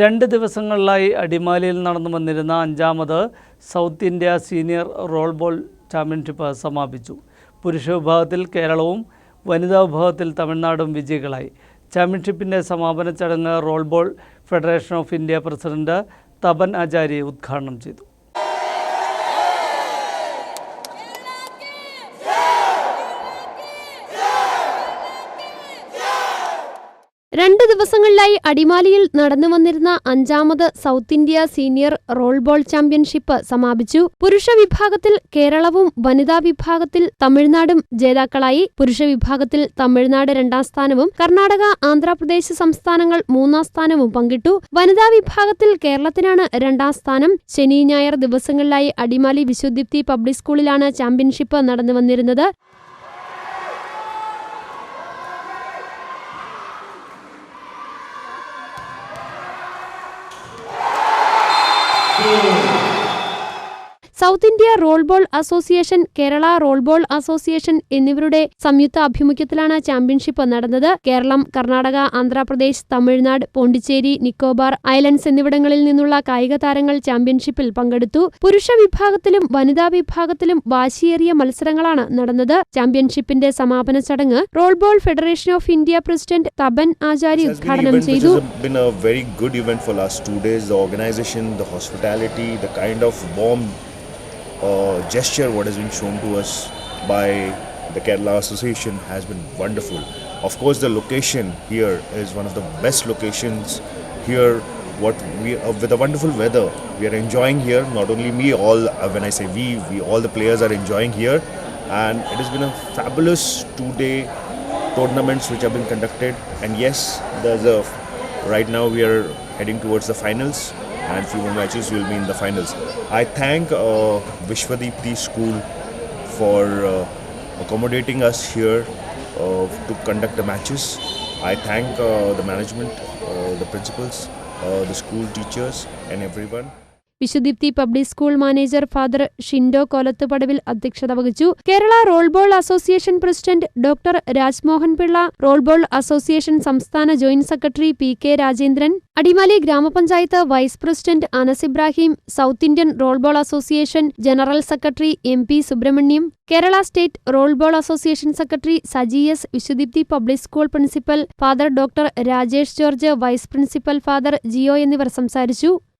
രണ്ട് ദിവസങ്ങളിലായി അടിമാലിയിൽ നടന്നു വന്നിരുന്ന അഞ്ചാമത് south India senior roll ball championship സമാപിച്ചു. പുരുഷ വിഭാഗത്തിൽ കേരളവും വനിതാ വിഭാഗത്തിൽ തമിഴ്നാടും വിജയികളായി. ചാമ്പ്യൻഷിപ്പിന്റെ സമാപന ചടങ്ങ് roll ball federation of India president Tapan Acharya ഉദ്ഘാടനം ചെയ്തു. രണ്ട് ദിവസങ്ങളിലായി അടിമാലിയിൽ നടന്നു വന്നിരുന്ന അഞ്ചാമത് south India senior roll ball championship സമാപിച്ചു. പുരുഷ വിഭാഗത്തിൽ കേരളവും വനിതാ വിഭാഗത്തിൽ തമിഴ്നാടും ജേതാക്കളായി. പുരുഷ വിഭാഗത്തിൽ തമിഴ്നാട് രണ്ടാം സ്ഥാനവും കർണാടക ആന്ധ്രാപ്രദേശ് സംസ്ഥാനങ്ങൾ മൂന്നാം സ്ഥാനവും പങ്കിട്ടു. വനിതാ വിഭാഗത്തിൽ കേരളത്തിനാണ് രണ്ടാം സ്ഥാനം. ശനി ഞായർ ദിവസങ്ങളിലായി അടിമാലി വിശുദ്ധിപ്തി പബ്ലിക് സ്കൂളിലാണ് ചാമ്പ്യൻഷിപ്പ് നടന്നു വന്നിരുന്നത് 네. South India roll ball association Kerala roll ball association എന്നിവരുടെ സംയുക്ത ആഭിമുഖ്യത്തിലാണ് ചാമ്പ്യൻഷിപ്പ് നടന്നത്. കേരളം കർണാടക ആന്ധ്രാപ്രദേശ് തമിഴ്നാട് പോണ്ടിച്ചേരി നിക്കോബാർ ഐലൻഡ്സ് എന്നിവിടങ്ങളിൽ നിന്നുള്ള കായിക താരങ്ങൾ ചാമ്പ്യൻഷിപ്പിൽ പങ്കെടുത്തു. പുരുഷ വിഭാഗത്തിലും വനിതാ വിഭാഗത്തിലും വാശിയേറിയ മത്സരങ്ങളാണ് നടന്നത്. ചാമ്പ്യൻഷിപ്പിന്റെ സമാപന ചടങ്ങ് roll ball federation of India president Tapan Achari It has been an ഉദ്ഘാടനം ചെയ്തു. very good event for last two days. The organization, the hospitality, the kind of warm uh, gesture what has been shown to us by the Kerala Association has been wonderful. Of course, the location here is one of the best locations here. What we uh, with the wonderful weather, we are enjoying here. Not only me, all uh, when I say we, we all the players are enjoying here, and it has been a fabulous two-day tournaments which have been conducted and yes there's a right now we are heading towards the finals and few more matches will be in the finals. I thank uh, vishwadipti school for uh, accommodating us here uh, to conduct the matches. I thank uh, the management uh, the principals uh, the school teachers and everyone Vishuddhipti public school manager father Shinto Kolathupadavil അധ്യക്ഷത വഹിച്ചു. Kerala roll ball association president doctor Rajmohan Pillai roll ball association സംസ്ഥാന joint secretary P K Rajendran Adimali grama panchayat vice president Anas Ibrahim south Indian roll ball association general secretary M P Subrahmanyam Kerala state roll ball association secretary Saji S Vishuddhipti public school principal father doctor Rajesh George vice principal father Jio എന്നിവർ സംസാരിച്ചു.